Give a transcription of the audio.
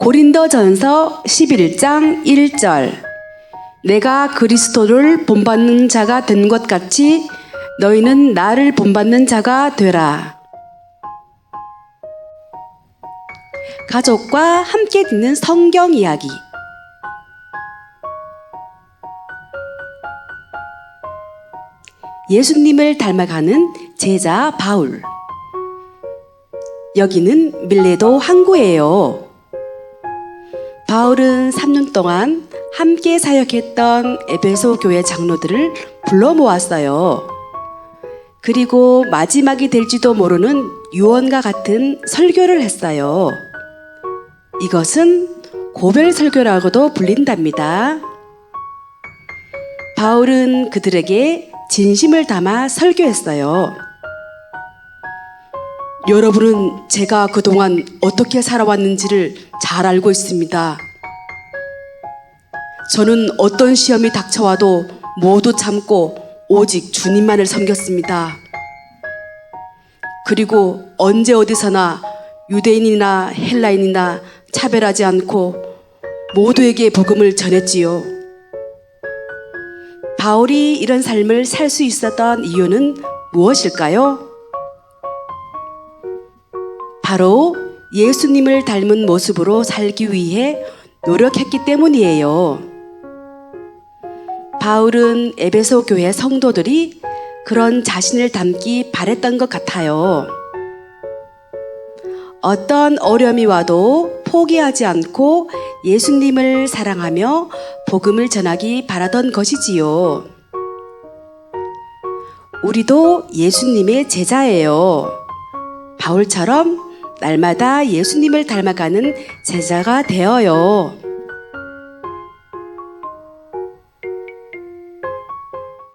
고린도전서 11장 1절 내가 그리스도를 본받는 자가 된 것 같이 너희는 나를 본받는 자가 되라. 가족과 함께 듣는 성경 이야기. 예수님을 닮아가는 제자 바울. 여기는 밀레도 항구예요. 바울은 3년 동안 함께 사역했던 에베소 교회 장로들을 불러 모았어요. 그리고 마지막이 될지도 모르는 유언과 같은 설교를 했어요. 이것은 고별 설교라고도 불린답니다. 바울은 그들에게 진심을 담아 설교했어요. 여러분은 제가 그동안 어떻게 살아왔는지를 잘 알고 있습니다. 저는 어떤 시험이 닥쳐와도 모두 참고 오직 주님만을 섬겼습니다. 그리고 언제 어디서나 유대인이나 헬라인이나 차별하지 않고 모두에게 복음을 전했지요. 바울이 이런 삶을 살 수 있었던 이유는 무엇일까요? 바로 예수님을 닮은 모습으로 살기 위해 노력했기 때문이에요. 바울은 에베소 교회 성도들이 그런 자신을 닮기 바랬던 것 같아요. 어떤 어려움이 와도 포기하지 않고 예수님을 사랑하며 복음을 전하기 바라던 것이지요. 우리도 예수님의 제자예요. 바울처럼 날마다 예수님을 닮아가는 제자가 되어요.